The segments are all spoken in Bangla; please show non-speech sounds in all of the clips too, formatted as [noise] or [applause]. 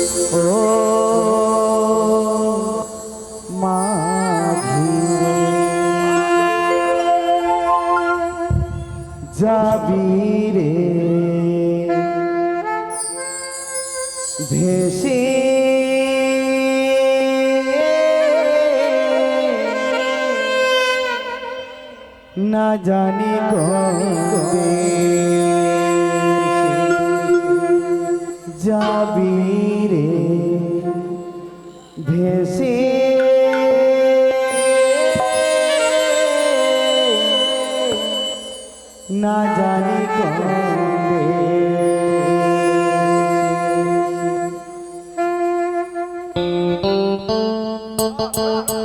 ও Oh, oh, oh.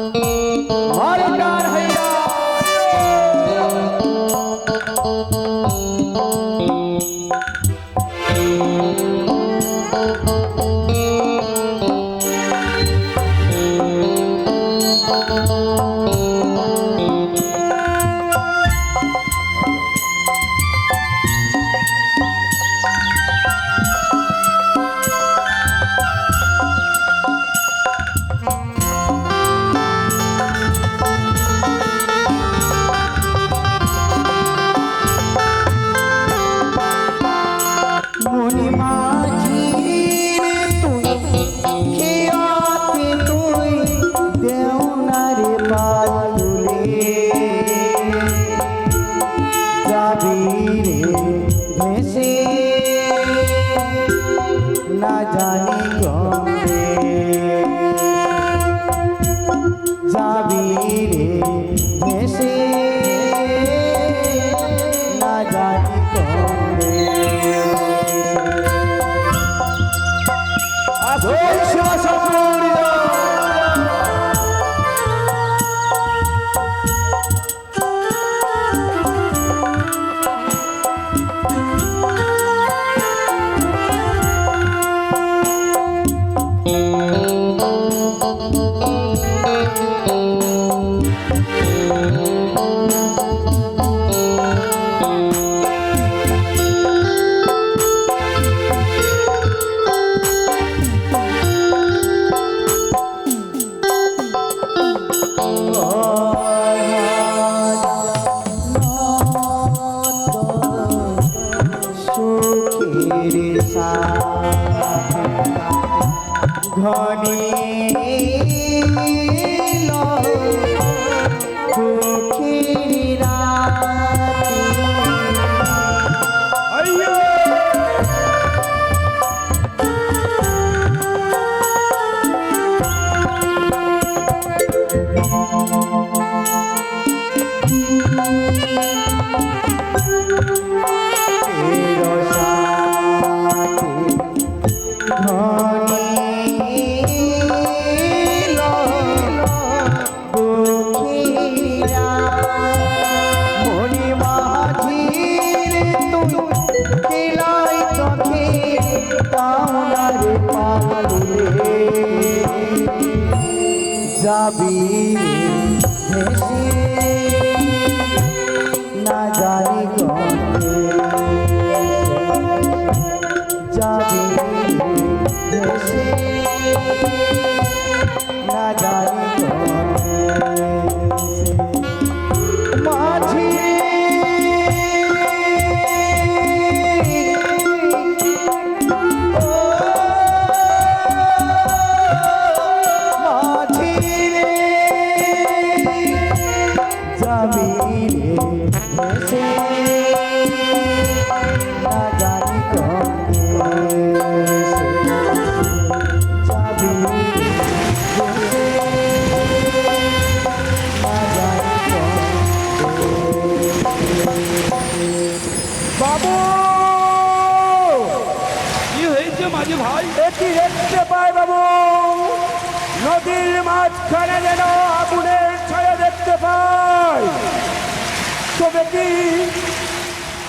যাবি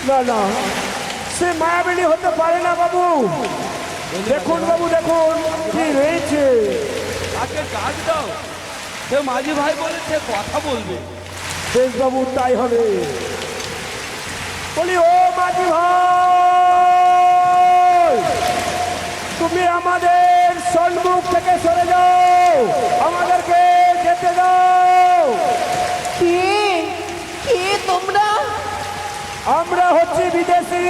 না না। সে মায়াবিনী হতে পারে না বাবু। দেখুন বাবু দেখুন কি রয়েছে তাকে ডাক দাও। সে মাঝি ভাই বলেছে কথা বলবে। বেশ বাবু তাই হবে। বলি ও মাঝি ভাই তুমি আমাদের সম্মুখ থেকে সরে যাও। আমাদেরকে যেতে দাও কে কে তোমরা আমরা হচ্ছি বিদেশি।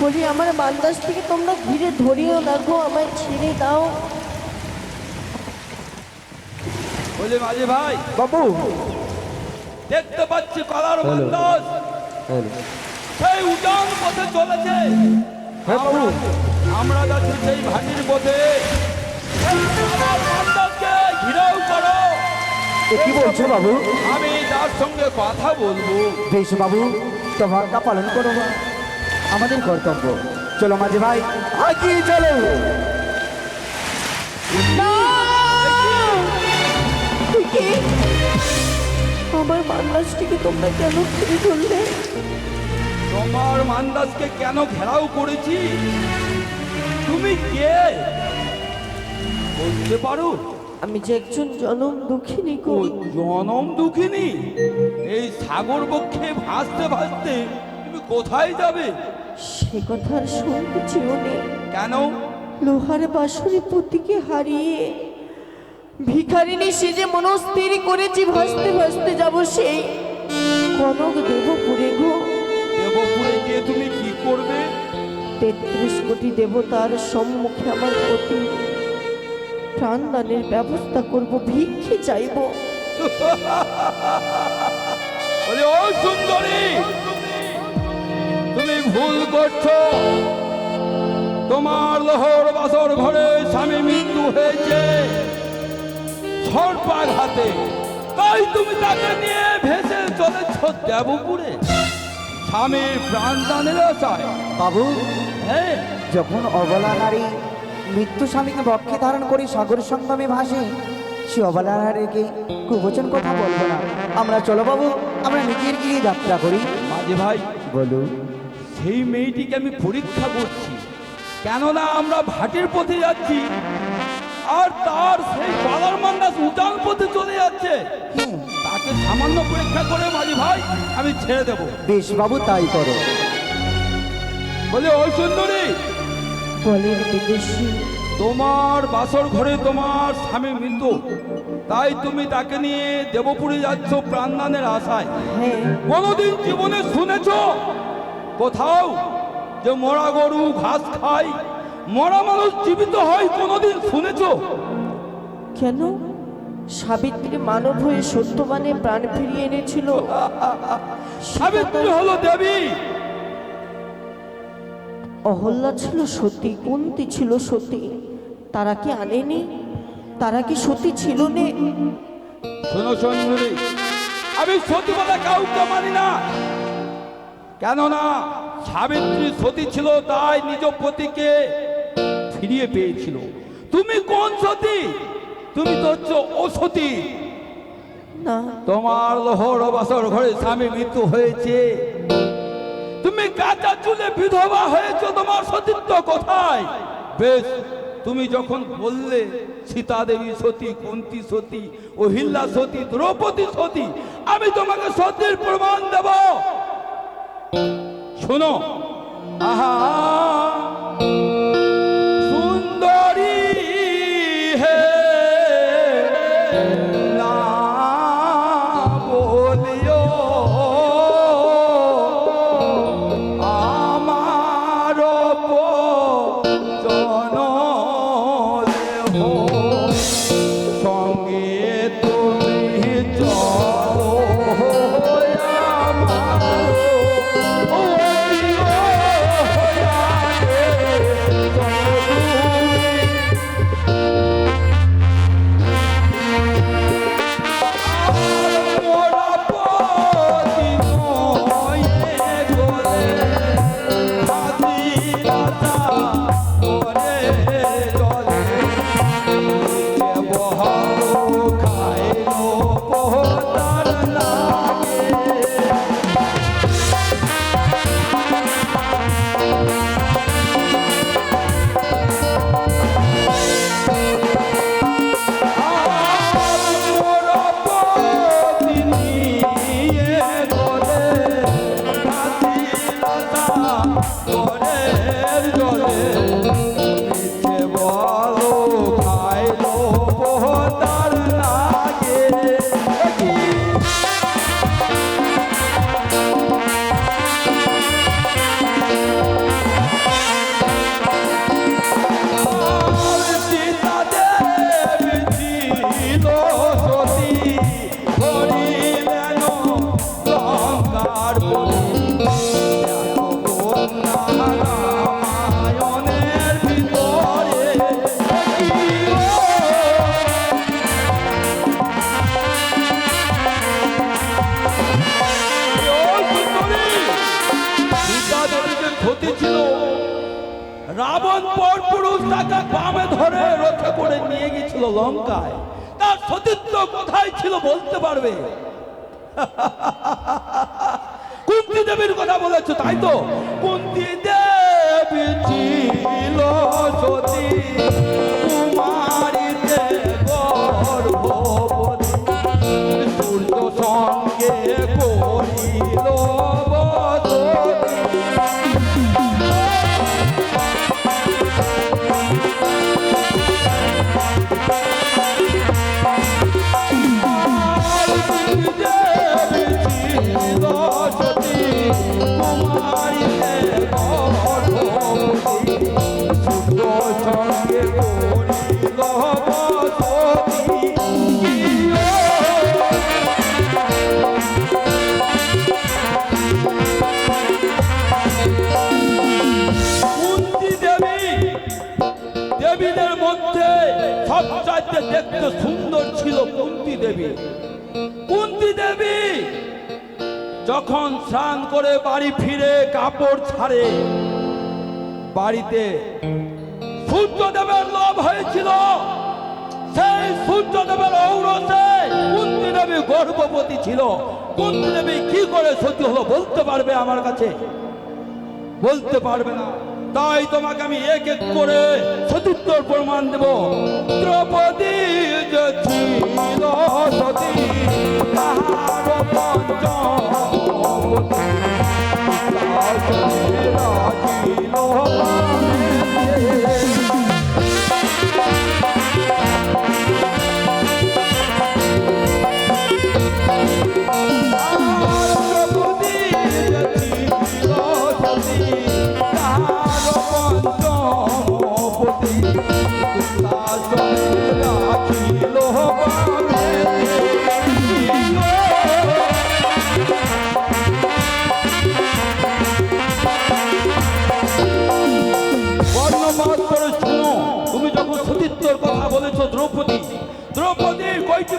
বলি আমার বান্দাস থেকে তোমরা ঘিরে ধরিও দেখো আমায় ছেড়ে দাও। বলে মাঝি ভাই বাবু। দেখতে পাচ্ছি কলার বান্দাস সেই উজান পথে চলেছে। হ্যাঁ বাবু। আমরা যাচ্ছি সেই ভাটির পথে। ঘিরাও করো। কি বলছো বাবু? আমি তার সঙ্গে কথা বলব। বেশ বাবু তোমারটা পালন করো বা। আমাদের কর্তব্য। চলো মাঝে ভাই আগিয়ে চলো। আমার বান্দাসটিকে তোমরা কেন ঘিরে ধরলে? তোমার মান্দাসকে কেন ঘেরাও করেছি? তুমি কে? বলতে পারো? আমি যে একজন জনম দুঃখিনী গো জনম দুঃখিনী? এই সাগর বক্ষে ভাসতে ভাসতে তুমি কোথায় যাবে? সে কথা আর শুনতে নেই কেন? লোহার বাসুরি পতিকে হারিয়ে ভিখারিনী সেজে মনস্থির করেছি ভাসতে ভাসতে যাব সেই কনক দেবপুরে গো। দেবপুরে গিয়ে তুমি কি করবে? তেত্রিশ কোটি দেবতার সম্মুখে আমার প্রতি প্রাণদানের ব্যবস্থা করব ভিক্ষে চাইব। সুন্দরী তুমি ভুল করছ। তোমার লহর বাসর ঘরে স্বামী মৃত্যু হয়েছে। সর্পাঘাতে তাই তুমি তাকে নিয়ে ভেসে চলেছ দেবপুরে। স্বামীর প্রাণদানের আশায়। বাবু হ্যাঁ। যখন অবলা নারী মৃত্যু স্বামীকে বক্ষে ধারণ করে সাগর সঙ্গমে ভাসে। সে অবলা নারীকে কুবচন কথা বলব না। আমরা চলো বাবু আমরা নিজের গিয়ে যাত্রা করি। মাঝে ভাই বলু। সেই মেয়েটিকে আমি পরীক্ষা করছি। কেননা আমরা ভাটের পথে যাচ্ছি আর তার সেই বালার মান্দাস উজান পথে চলে যাচ্ছে। তাকে সামান্য পরীক্ষা করে মাঝি ভাই আমি ছেড়ে দেব। বেশ বাবু তাই করো। বলে ওই সুন্দরী বলেন বিদেশি। তোমার বাসর ঘরে তোমার স্বামী মৃত্যু। তাই তুমি তাকে নিয়ে দেবপুরে যাচ্ছ প্রাণদানের আশায়। হ্যাঁ। কোনোদিন জীবনে শুনেছ কোথাও যে মরা গরু ঘাস খায়? মরা মানুষ জীবিত হয় কোনোদিন শুনেছ? কেন? সাবিত্রী মানব হয়ে সত্যবানে প্রাণ ফিরিয়ে এনেছিল। সাবিত্রী হলো দেবী। অহল্যা ছিল সতী কুন্তি ছিল সতী। তারা কি আনেনি? তারা কি সতী ছিল নে? শোনো আমি সতী বলে কাউকে মানি না। কেননা সাবিত্রী সতী ছিল তাই নিজ পতিকে ফিরিয়ে পেয়েছিল। তুমি কোন সতী? তুমি তো হচ্ছে অসতী। না। তোমার লোহর বাসর ঘরে স্বামী মৃত্যু হয়েছে। চুলে বিধবা হয়েছো, তোমার সতীত্ব কোথায়? বেশ, তুমি যখন বললে, সীতা দেবী সতী, কুন্তি সতী, অহিল্লা সতী, দ্রৌপদী সতী, আমি তোমাকে সতীর প্রমাণ দেব। শোনো, আহা রাবণ পর পুরুষ তাকে বামে ধরে রথে করে নিয়ে গেছিল লঙ্কায়। তার সতীত্ব কোথায় ছিল বলতে পারবে? [laughs] কুন্তি দেবীর কথা বলেছ, তাই তো? কুন্তি দেবী ছিল সতী কুমারীতে গর্ভবতী সূর্য সঙ্গে করিল দেখতে সুন্দর ছিল কুন্তি দেবী। কুন্তি দেবী, যখন স্নান করে বাড়ি ফিরে কাপড় ছাড়ে, বাড়িতে সূর্যদেবের লোভ হয়েছিল। সেই সূর্যদেবের ঔরসে কুন্তি দেবী গর্ভবতী ছিল। কুন্তি দেবী কি করে সত্যি হলো বলতে পারবে আমার কাছে? বলতে পারবে না। তাই তোমাকে আমি এক এক করে সতীত্বর প্রমাণ দেব। দ্রৌপদী সতী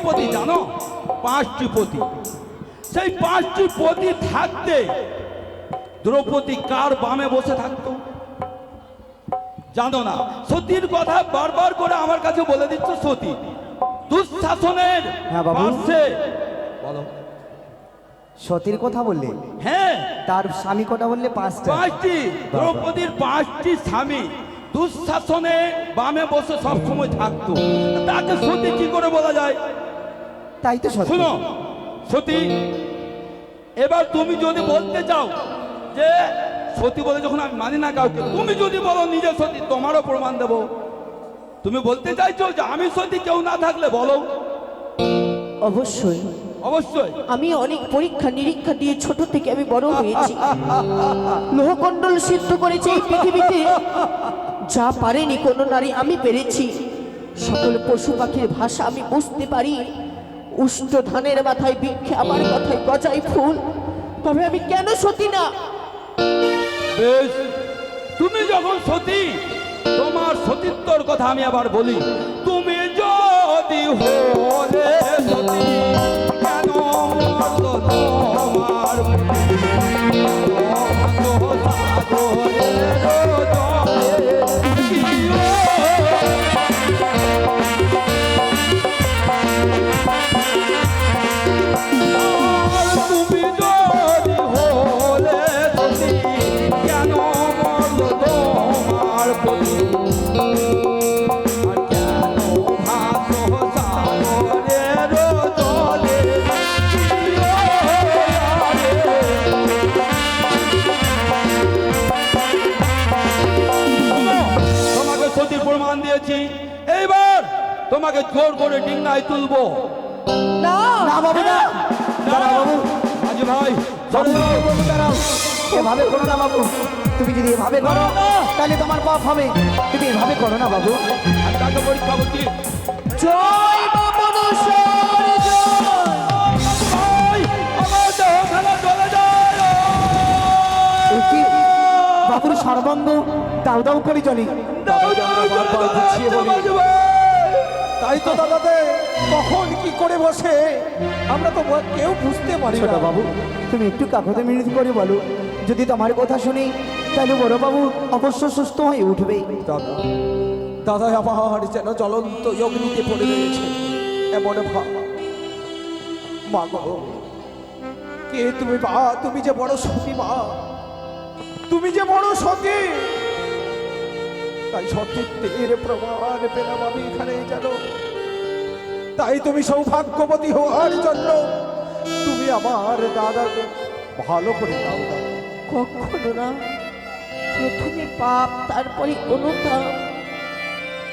পতি জানো পাঁচটি পতি সেই পাঁচটি পতি থাকতে দ্রৌপদী কার বামে বসে থাকতো? জানো না সতীর কথা বারবার করে আমার কাছে বলে দিচ্ছ সতী। দুঃশাসনের হ্যাঁ। পাশে। বলো। সতীর কথা বললে? হ্যাঁ। তার স্বামী কটা বললে? পাঁচটা। পাঁচটি। দ্রৌপদীর পাঁচটি স্বামী। দুঃশাসনে বামে বসে সবসময় থাকতো। তাকে সতী কি করে বলা যায়? তাই তো শুনো সতী এবার তুমি যদি বলতে চাও যে সতী বলে যখন আমি মানি না কাউকে তুমি যদি বলো নিজে সত্যি তোমারও প্রমাণ দেব। তুমি বলতে চাইছো যে আমি সত্যি কেউ না থাকলে বলো। অবশ্যই। অবশ্যই। আমি অনেক পরীক্ষা নিরীক্ষা দিয়ে ছোট থেকে আমি বড় হয়েছি। লোহকণ্ডল সিদ্ধ করেছে এই পৃথিবীতে। যা পারেনি কোনো নারী আমি পেরেছি। সকল পশু পাখির ভাষা আমি বুঝতে পারি। উষ্ট ধানের মাথায় বৃক্ষে আমার কথায় গজাই ফুল। তবে আমি কেন সতী না? বেশ। তুমি যখন সতী তোমার সতীত্বর কথা আমি আবার বলি। তুমি যদি হলে সতী তোমাকে জোর করে ডিঙ্গায় তুলবো। না। না বাবু না। দাঁড়াও বাবু। আজি ভাই বাবু, বাবু, দাঁড়াও। এভাবে করো না বাবু। তুমি যদি এভাবে করো। তাহলে তোমার পাপ হবে। তুমি এভাবে করো না বাবু। আমি তাকে পরীক্ষা করছি। জয় কি? বাবুর সর্বাঙ্গ দাউ দাউ করে চলে তাই তো দাদাতে কখন কি করে বসে? আমরা তো কেউ বুঝতে পারি ছোট না। বাবু তুমি একটু কাকতে মিনতি করে বলো। যদি তোমার কথা শুনি তাহলে বড়বাবু অবশ্য সুস্থ হয়ে উঠবে দাদা দাদা আমার যেন জ্বলন্ত অগ্নিতে পড়ে রয়েছে এমন ভাব। মা গো কে তুমি মা তুমি যে বড় সতী মা। তুমি যে বড় সতী। তাই সতীত্বের প্রমাণ পেলাম আমি এখানে যেন। তাই তুমি সৌভাগ্যবতী হওয়ার জন্য তুমি আমার দাদাকে ভালো করে দাও। কখনো না প্রথমে পাপ তারপরে অনুতাপ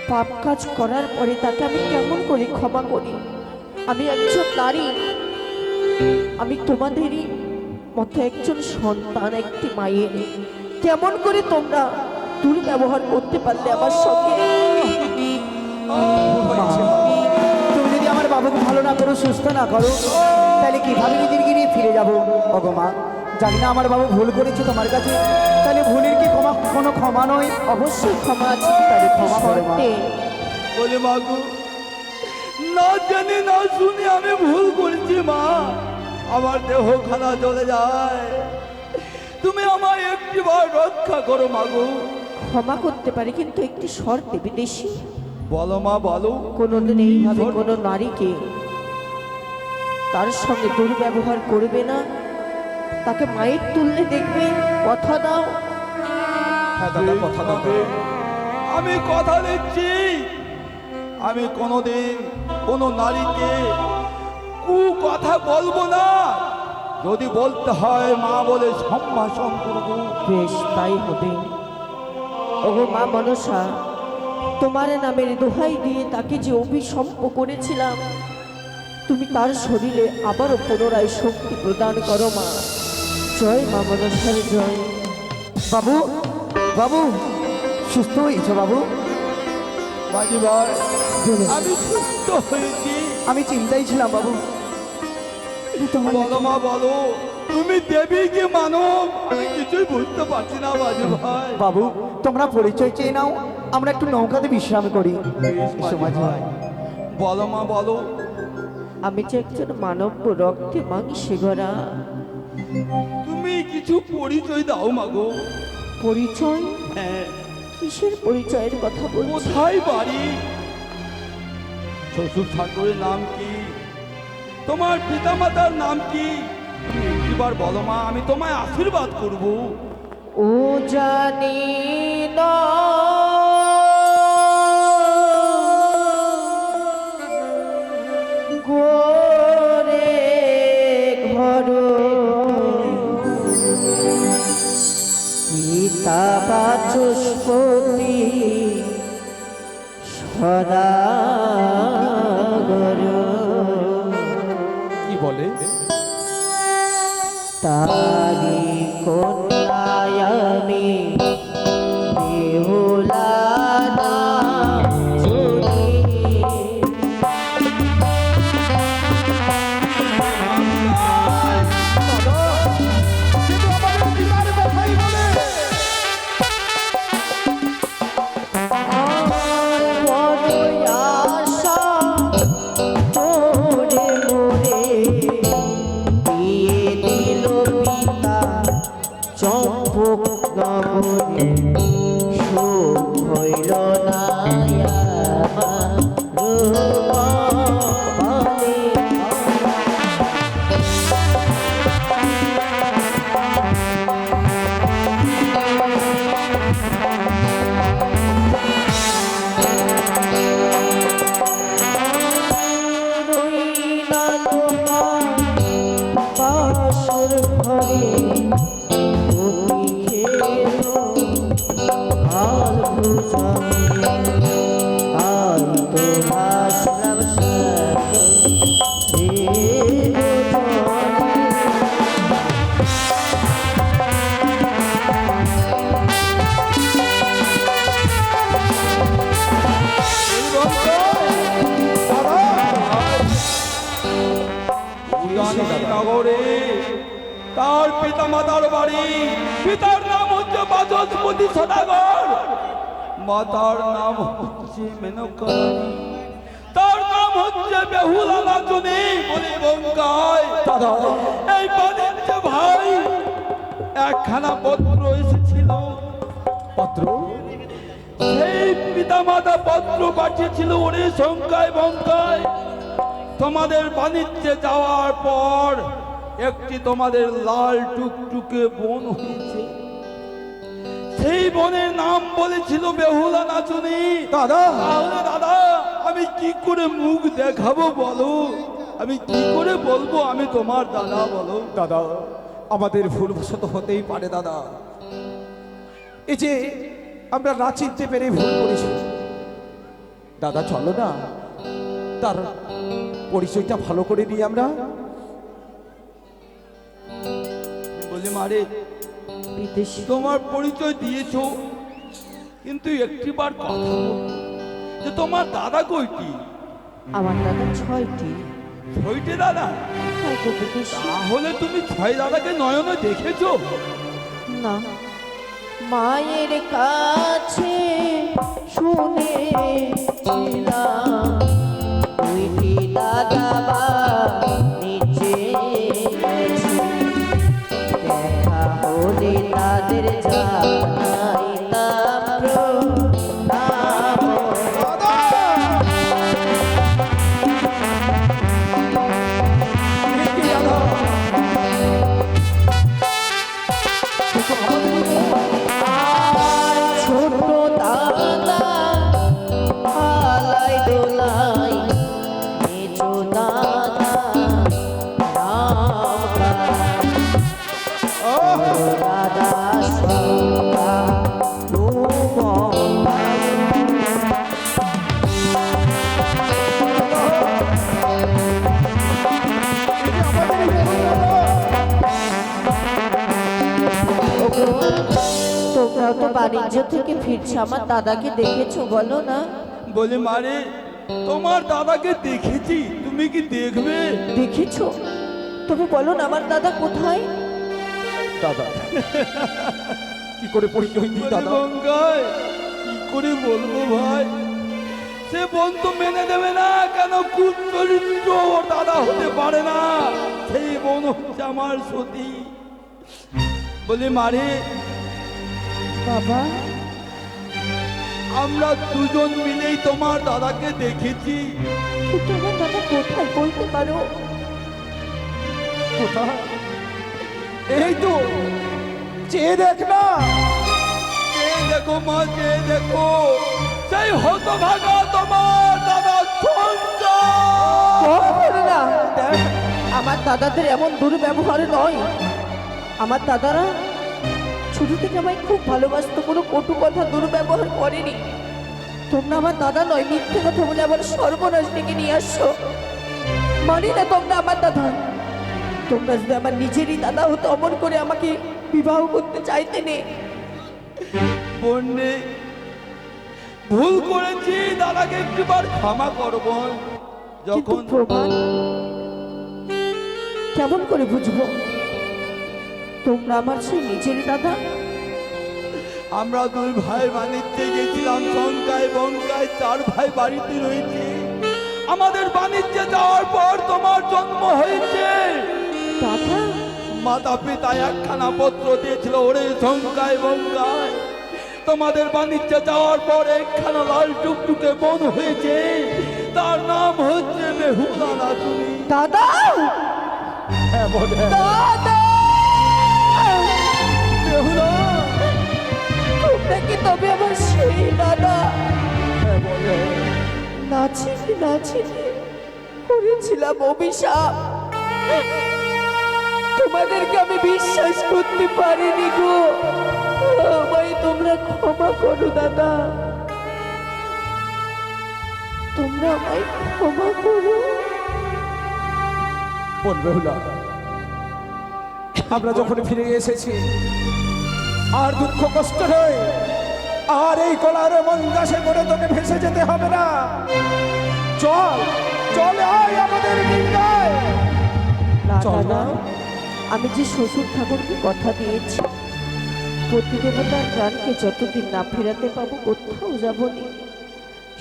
পাপ কাজ করার পরে তাকে আমি কেমন করে ক্ষমা করি আমি একজন নারী আমি তোমাদেরই মতো একজন সন্তান একটি মায়ের কেমন করে তোমরা দুর্ব্যবহার করতে পারলে আমার সঙ্গে বাবুকে ভালো না করো সুস্থ না করো তাহলে কীভাবে নিজের গিয়ে ফিরে যাব? অগমা জানি না আমার বাবু ভুল করেছে তোমার কাছে তাহলে ভুলের কি ক্ষমা কোনো ক্ষমা নয়? অবশ্যই ক্ষমা আছে তাহলে ক্ষমা করো, বলে মাগো না জানি না শুনি আমি ভুল করেছি মা। আমার দেহ খানা চলে যায়। তুমি আমায় একটিবার রক্ষা করো মাগু ক্ষমা করতে পারি কিন্তু একটি শর্তে বিদেশি। বলো মা বলো। কোনোদিন এইভাবে কোনো নারীকে তার সঙ্গে দুর্ব্যবহার করবে না। তাকে মায়ের তুললে দেখবে। কথা দাও। হ্যাঁ কথা দাও। আমি কথা দিচ্ছি। আমি কোনোদিন কোনো নারীকে কু কথা বলব না। যদি বলতে হয় মা বলে সম্ভাষণ করব। বেশ তাই হবে। ওগো মা মনসা তোমার নামের দোহাই দিয়ে তাকে যে অভিসম্প করেছিলাম তুমি তার শরীরে আবারও পুনরায় শক্তি প্রদান করো মা। জয় মা মনসার জয়। বাবু বাবু সুস্থ হয়েছো বাবু? আমি সুস্থ হয়েছি। আমি চিন্তাই ছিলাম বাবু। বলো মা বলো। তুমি দেবী কি মানব আমি কিছুই বুঝতে পারছি না মাঝি ভাই। বাবু তোমরা পরিচয় চেয়ে নাও। আমরা একটু নৌকাতে বিশ্রাম করি। বলো মা বলো। আমি যে একজন মানব রক্তে মাংসে গড়া তুমি কিছু পরিচয় দাও মাগো পরিচয়? হ্যাঁ। কিসের পরিচয়ের কথা বলছো? কোথায় বাড়ি? শ্বশুর ঠাকুরের নাম কি? তোমার পিতামাতার নাম কি? তুমি একটিবার বলো মা আমি তোমায় আশীর্বাদ করব। ও জানি না। মাতার বাড়ি। পিতার নাম হচ্ছে বাচস্পতি সদাগর। মাতার নাম হচ্ছে মেনকা তার নাম হচ্ছে বেহুলা নাচুনি বলি বঙ্কায় দাদা। এই বাণিজ্য ভাই একখানা পত্র এসেছিল। পত্র? সেই পিতামাতা পত্র পাঠিয়েছিল ওরে শঙ্কায় বঙ্কায়। তোমাদের বাণিজ্যে যাওয়ার পর একটি তোমাদের লাল টুকটুকে বন হয়েছে। সেই বনের নাম বলেছিল বেহুলা নাচুনি। দাদা। তাহলে দাদা আমি কি করে মুখ দেখাবো বলো? আমি কি করে বলব আমি তোমার দাদা বলো? দাদা আমাদের ভুলবশত হতেই পারে দাদা। এই যে আমরা না চিনতে পেরে ভুল করেছি। দাদা চলো না। তার পরিচয়টা ভালো করে দিই আমরা। বলে মারে তোমার পরিচয় দিয়েছ কিন্তু একটিবার কথা যে তোমার দাদা কইটি? আমার দাদা ছয়টি। ছয়টি দাদা? তাহলে তুমি ছয় দাদাকে নয়নে দেখেছ? না। মায়ের কাছে শুনে দাদা বা বাণিজ্য থেকে ফিরছে আমার দাদাকে দেখেছ বলো না? বলে মারে তোমার দাদাকে দেখেছি তুমি কি দেখবে? দেখেছ? তবে বলো না আমার দাদা কোথায়? দাদা। কি করে পরিচয় দিই দাদা? গঙ্গায় কি করে বলব ভাই? সে বোন তো মেনে দেবে না কেন কুচরিত্র ওর দাদা হতে পারে না? সেই বোন হচ্ছে আমার সতী। বলে মারে বাবা। আমরা দুজন মিলেই তোমার দাদাকে দেখেছি। কিন্তু আমার দাদা কোথায় বলতে পারো? কোথায়? এই তো। চেয়ে দেখ না। এই দেখো মা যে দেখো। সেই হতভাগা তোমার দাদা না। আমার দাদাদের এমন দুর্ব্যবহার নয়। আমার দাদারা ছোট থেকে আমায় খুব ভালোবাসতো কোনো কটু কথা দুর্ব্যবহার করেনি। তোমরা আমার দাদা নয় মিথ্যে কথা বলে আমার সর্বনাশ ডেকে নিয়ে আসছো। মানি না তোমরা আমার দাদা? তোমরা যদি আমার নিজেরই দাদা হতো অমন করে আমাকে বিবাহ করতে চাইতে নে। বন্যে ভুল করেছি দাদাকে একটিবার ক্ষমা করব যখন কেমন করে বুঝব? তোমরা আমার সেই নিজের দাদা? আমরা দুই ভাই বাণিজ্যে গেছিলাম শঙ্কায় বঙ্কায় চার ভাই বাড়িতে রয়েছে। আমাদের বাণিজ্যে যাওয়ার পর তোমার জন্ম হয়েছে। দাদা? মাতা পিতা একখানা পত্র দিয়েছিল ওরে শঙ্কায় বঙ্কায় তোমাদের বাণিজ্যে যাওয়ার পর একখানা লাল টুকটুকে বন হয়েছে। তার নাম হচ্ছে বেহুলা নাচুনি দাদা? হ্যাঁ বলে দাদা! তোমরা কি তবে আমার সেই দাদা নাচিনি নাচিনি করেছিলাম অভিশাপ। তোমাদেরকে আমি বিশ্বাস করতে পারিনি গো। আমায় তোমরা ক্ষমা করো, দাদা। তোমরা আমায় ক্ষমা করো। বোন বেহুলা আমরা যখন ফিরে এসেছি আর দুঃখ কষ্ট নয় আর এই কলার মন্দাসে করে তোকে ভেসে যেতে হবে না। চল চল আয় আমাদের চল না। আমি যে শ্বশুর ঠাকুরকে কথা দিয়েছি প্রতিদেবতার প্রাণকে যতদিন না ফেরাতে পাবো কোথাও যাব না।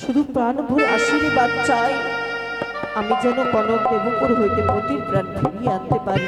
শুধু প্রাণ ভরে আশীর্বাদ চাই। আমি যেন কনক দেবপুর হইতে পতির প্রাণ ফিরিয়ে আনতে পারি।